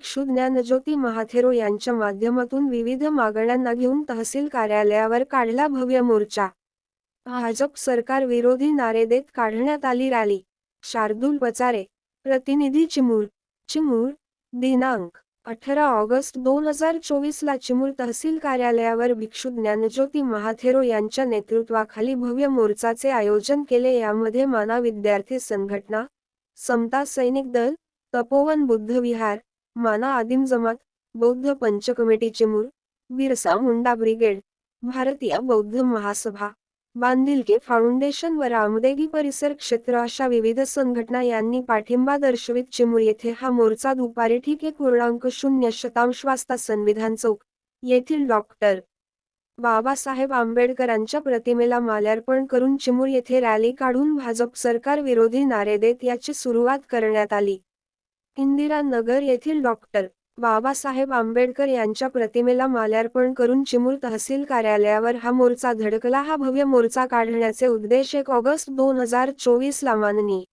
भिक्षू ज्ञानज्योती महाथेरो यांच्या माध्यमातून विविध मागण्यांना घेऊन तहसील कार्यालयावर काढला भव्य मोर्चा. भाजप सरकार विरोधी नारे देत काढण्यात आली रॅली. शार्दूल पचारे प्रतिनिधी चिमूर चिमूर दिनांक अठरा ऑगस्ट दोन हजार चोवीसला चिमूर तहसील कार्यालयावर भिक्षू ज्ञानज्योती महाथेरो यांच्या नेतृत्वाखाली भव्य मोर्चाचे आयोजन केले. यामध्ये माना विद्यार्थी संघटना समता सैनिक दल तपोवन बुद्ध विहार माना आदिम जमात बौद्ध पंच कमिटीचे चिमूर बिरसा मुंडा ब्रिगेड भारतीय बौद्ध महासभा बांदिलके फाउंडेशन व रामदेगी परिसर क्षेत्र अशा विविध संघटना यांनी पाठिंबा दर्शवित चिमूर येथे हा मोर्चा दुपारी ठीक एक पूर्णांक शून्य शतांश वाजता संविधान चौक येथील डॉक्टर बाबासाहेब आंबेडकरांच्या प्रतिमेला माल्यार्पण करून चिमूर येथे रॅली काढून भाजप सरकार विरोधी नारे देत याची सुरुवात करण्यात आली. इंदिरा नगर येथील डॉक्टर बाबासाहेब आंबेडकर यांच्या प्रतिमेला माल्यार्पण करून चिमूर तहसील कार्यालयावर हा मोर्चा धडकला. हा भव्य मोर्चा काढण्याचे उद्देश एक ऑगस्ट दोन हजार चोवीस ला माननी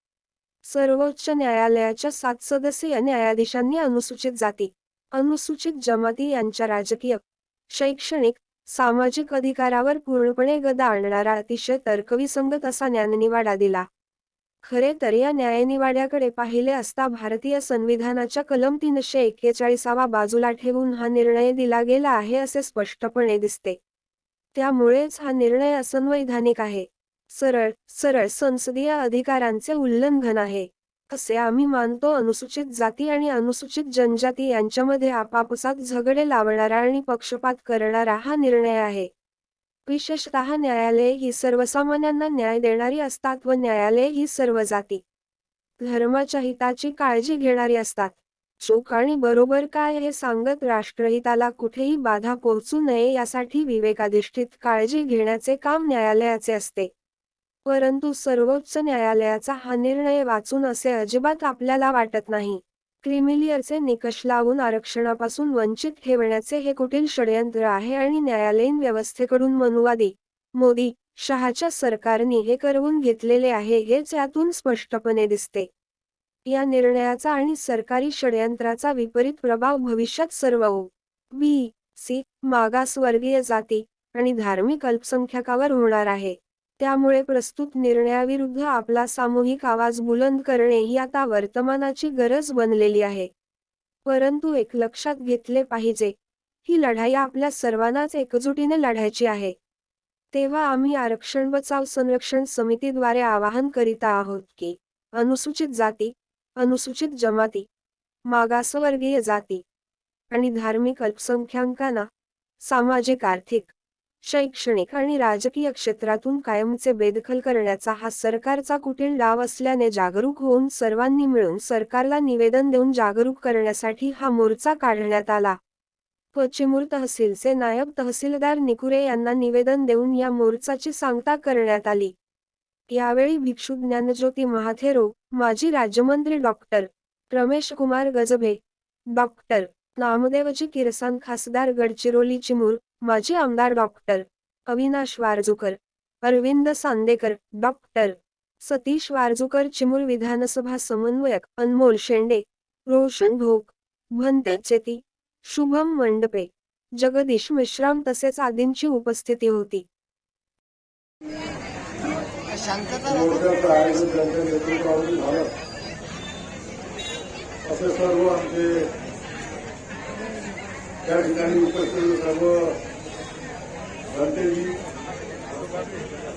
सर्वोच्च न्यायालयाच्या सात सदस्यीय न्यायाधीशांनी अनुसूचित जाती अनुसूचित जमाती यांच्या राजकीय शैक्षणिक सामाजिक अधिकारावर पूर्णपणे गदा आणणारा अतिशय तर्कविसंगत असा ज्ञाननिवाडा दिला. खरे तर या न्यायनिवाड्याकडे पाहिले असता भारतीय संविधानाच्या कलम तीनशे एक्केचाळीसावा बाजूला ठेवून हा निर्णय दिला गेला आहे असे स्पष्टपणे दिसते. त्यामुळेच हा निर्णय असंवैधानिक आहे. सरळ सरळ संसदीय अधिकारांचे उल्लंघन आहे. असे आम्ही मानतो अनुसूचित जाती आणि अनुसूचित जनजाती यांच्यामध्ये आपापसात झगडे लावणारा आणि पक्षपात करणारा हा निर्णय आहे. विशेषतः न्यायालये ही सर्वसामान्यांना न्याय देणारी असतात व न्यायालये ही सर्व जाती. धर्माच्या हिताची काळजी घेणारी असतात. चूक आणि बरोबर काय हे सांगत राष्ट्रहिताला कुठेही बाधा पोहोचू नये यासाठी विवेकाधिष्ठित काळजी घेण्याचे काम न्यायालयाचे असते. परंतु सर्वोच्च न्यायालयाचा हा निर्णय वाचून असे अजिबात आपल्याला वाटत नाही. क्रिमिलियरचे निकष लावून आरक्षणापासून वंचित ठेवण्याचे हे कुटील षडयंत्र आहे आणि न्यायालयीन व्यवस्थेकडून मनुवादी मोदी शहाच्या सरकारने हे करवून घेतलेले आहे हेच यातून स्पष्टपणे दिसते. या निर्णयाचा आणि सरकारी षडयंत्राचा विपरीत प्रभाव भविष्यात सर्व बी सी मागासवर्गीय जाती आणि धार्मिक अल्पसंख्याकावर होणार आहे. त्यामुळे प्रस्तुत निर्णयाविरुद्ध आपला सामूहिक आवाज बुलंद करणे ही आता वर्तमानाची गरज बनलेली आहे. परंतु एक लक्षात घेतले पाहिजे ही लढाई आपल्या सर्वांनाच एकजुटीने लढायची आहे. तेव्हा आम्ही आरक्षण बचाव संरक्षण समितीद्वारे आवाहन करीत आहोत की अनुसूचित जाती अनुसूचित जमाती मागासवर्गीय जाती आणि धार्मिक अल्पसंख्याकांना सामाजिक आर्थिक शैक्षणिक आणि राजकीय क्षेत्रातून कायमचे बेदखल करण्याचा हा सरकारचा कुटील डाव असल्याने जागरूक होऊन सर्वांनी मिळून सरकारला निवेदन देऊन जागरूक करण्यासाठी हा मोर्चा काढण्यात आला. पश्चिमूर तहसीलचे नायब तहसीलदार निकुरे यांना निवेदन देऊन या मोर्चाची सांगता करण्यात आली. यावेळी भिक्षू ज्ञानज्योती महाथेरो माजी राज्यमंत्री डॉक्टर रमेश कुमार गजभे डॉक्टर नामदेवजी किरसान खासदार गडचिरोली चिमूर माजी आमदार डॉक्टर अविनाश वारजूकर अरविंद सांदेकर डॉक्टर सतीश वारजूकर चिमूर विधानसभा समन्वयक अनमोल शेंडे रोशन भोग भंते चेती शुभम मंडपे जगदीश मिश्राम तसेच आदींची उपस्थिती होती. असे सर्व आमचे त्या ठिकाणी उपस्थित सर्व धनतेजी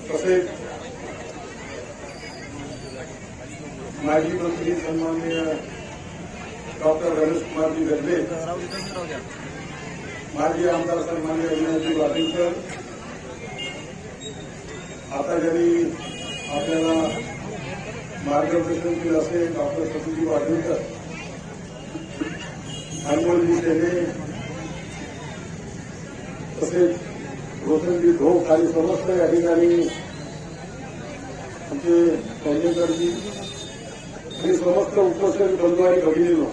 तसेच माजी मंत्री सन्माननीय डॉक्टर रमेश कुमारजी गजबे माजी आमदार सन्माननीय अभिनयजी वाटिंकर आता ज्यांनी आपल्याला मार्गदर्शन केलं असे डॉक्टर सतीजी वाढवकर अनमोलजी सेने तसेच रोशनजी ढोक आणि समस्त या ठिकाणी आमचे कौंडेकरजी आणि समस्त उपस्थित बंधू आणि भगिनीनो.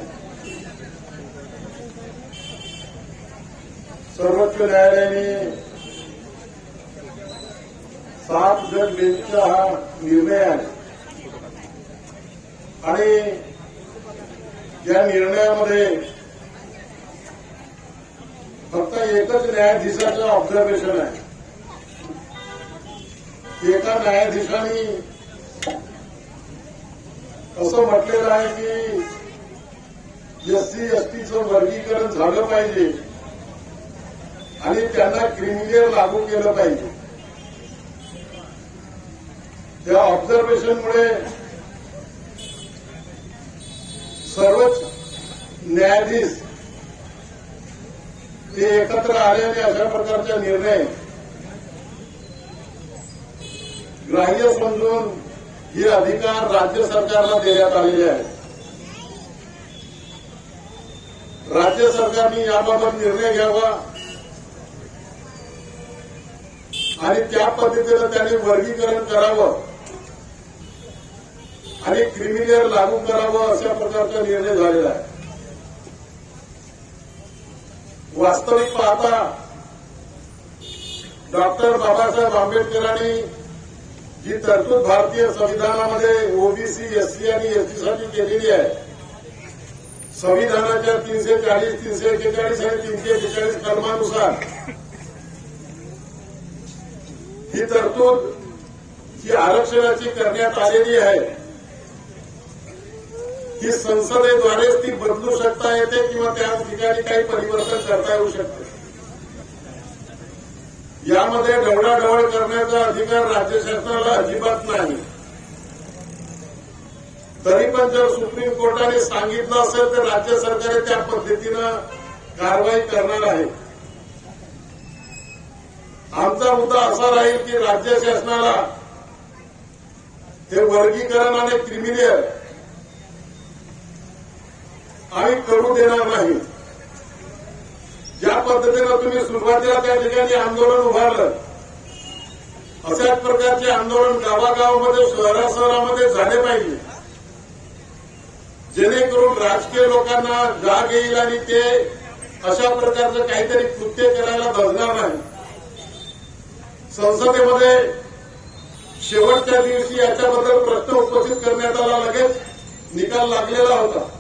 सर्वोच्च न्यायालयाने सात जण बेंचचा हा निर्णय आहे आणि या निर्णयामध्ये फक्त एकच न्यायाधीशाचं ऑब्झर्वेशन आहे. एका न्यायाधीशाने असं म्हटलेलं आहे की एससी एसटीचं वर्गीकरण झालं पाहिजे आणि त्यांना क्रिमिनल लागू केलं पाहिजे. त्या ऑब्झर्वेशनमुळे सर्वच न्यायाधीश ते एकत्र आल्याने अशा प्रकारचा निर्णय. ग्राह्य समजून हे अधिकार राज्य सरकारला देण्यात आलेले आहेत. राज्य सरकारने याबाबत निर्णय घ्यावा. आणि त्या पद्धतीनं त्यांनी वर्गीकरण करावं. आणि क्रिमिनल लागू करावं अशा प्रकारचा निर्णय झालेला आहे. वास्तविक पाहता डॉक्टर बाबासाहेब आंबेडकरांनी जी तरतूद भारतीय संविधानामध्ये ओबीसी एससी आणि एसटी साठी केलेली आहे संविधानाच्या तीनशे चाळीस तीनशे एकेचाळीस आणि तीनशे एकेचाळीस कलमानुसार ही तरतूद ही आरक्षणाची करण्यात आलेली आहे. ती संसदेद्वारेच ती बदलू शकता येते किंवा त्या ठिकाणी काही परिवर्तन करता येऊ शकते. यामध्ये ढवळाढवळ करण्याचा अधिकार राज्य शासनाला अजिबात नाही. तरी पण जर सुप्रीम कोर्टाने सांगितलं असेल तर राज्य सरकार त्या पद्धतीनं कारवाई करणार आहे. आमचा मुद्दा असा राहील की राज्य शासनाला हे वर्गीकरण आणि क्रिमिनल आम्ही करू देणार नाही. ज्या पद्धतीनं तुम्ही सुरुवातीला त्या ठिकाणी आंदोलन उभारलं अशाच प्रकारचे आंदोलन गावागावामध्ये शहरा शहरामध्ये झाले पाहिजे. जेणेकरून राजकीय लोकांना जाग येईल आणि ते अशा प्रकारचं काहीतरी कृत्य करायला धजणार नाही. संसदेमध्ये शेवटच्या दिवशी याच्याबद्दल प्रश्न उपस्थित करण्यात आला लगेच निकाल लागलेला होता.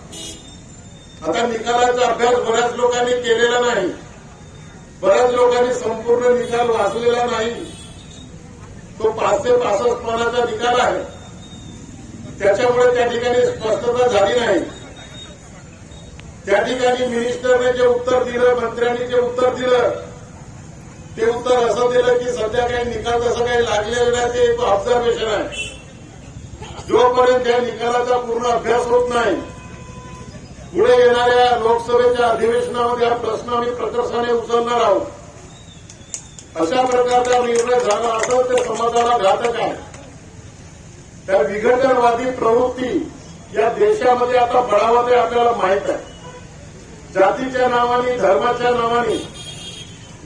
आता निकालाचा अभ्यास बऱ्याच लोकांनी केलेला नाही. बऱ्याच लोकांनी संपूर्ण निकाल वाचलेला नाही. तो पाचशे पासष्ट पानाचा निकाल आहे. त्याच्यामुळे त्या ठिकाणी स्पष्टता झाली नाही. त्या ठिकाणी मिनिस्टरने जे उत्तर दिलं मंत्र्यांनी जे उत्तर दिलं ते उत्तर असं दिलं की सध्या काही निकाल तसं काही लागलेलं नाही ते एक ऑब्झर्वेशन आहे. जोपर्यंत त्या निकालाचा पूर्ण अभ्यास होत नाही पुढे येणाऱ्या लोकसभेच्या अधिवेशनामध्ये हा प्रश्न आम्ही प्रकर्षाने उचलणार आहोत. अशा प्रकारचा निर्णय झाला असं ते समाजाला घातक आहे. त्या विघटनवादी प्रवृत्ती या देशामध्ये आता बळावते आपल्याला माहीत आहे. जातीच्या नावाने धर्माच्या नावाने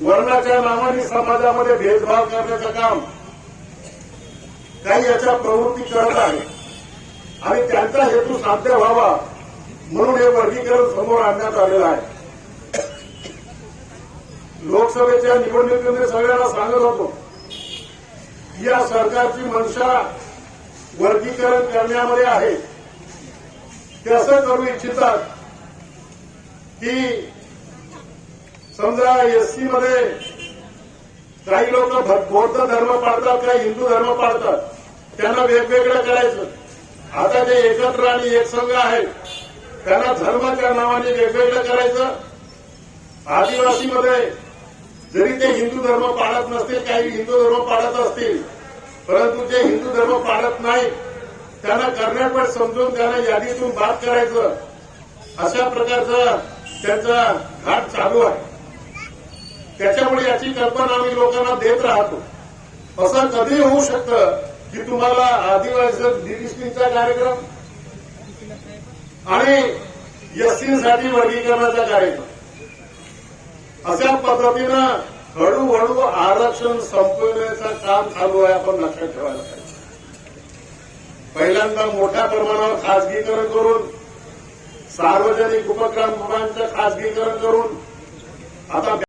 वर्णाच्या नावाने समाजामध्ये भेदभाव करण्याचं काम काही याच्या प्रवृत्ती करत आहे. आणि त्यांचा हेतू साध्य व्हावा म्हणून हे वर्गीकरण समोर आणण्यात आलेलं आहे. लोकसभेच्या निवडणुकीमध्ये सगळ्यांना सांगत होतो या सरकारची मनशा वर्गीकरण करण्यामध्ये आहे. ते असं करू इच्छितात? की समजा एससी मध्ये काही लोक बौद्ध धर्म पाळतात काही हिंदू धर्म पाळतात त्यांना वेगवेगळं करायचं. आता जे एकत्र आणि एकसंघ आहेत त्यांना धर्माच्या नावाने वेगवेगळं करायचं. आदिवासीमध्ये जरी ते हिंदू धर्म पाळत नसतील काही हिंदू धर्म पाळत असतील परंतु जे हिंदू धर्म पाळत नाही त्यांना कर्नाटक समजून त्यांना यादीतून बाद करायचं. अशा प्रकारचा त्यांचा घाट चालू आहे. त्याच्यामुळे याची कल्पना आम्ही लोकांना देत राहतो. असं कधी होऊ शकतं की तुम्हाला आदिवासी डिलिस्टिंगचा कार्यक्रम आणि एसटीसाठी वर्गीकरणाचा कार्यक्रम अशा पद्धतीनं हळूहळू आरक्षण संपवण्याचं काम चालू आहे आपण लक्षात ठेवायला पाहिजे. पहिल्यांदा मोठ्या प्रमाणावर खासगीकरण करून सार्वजनिक उपक्रमांचं खासगीकरण करून आता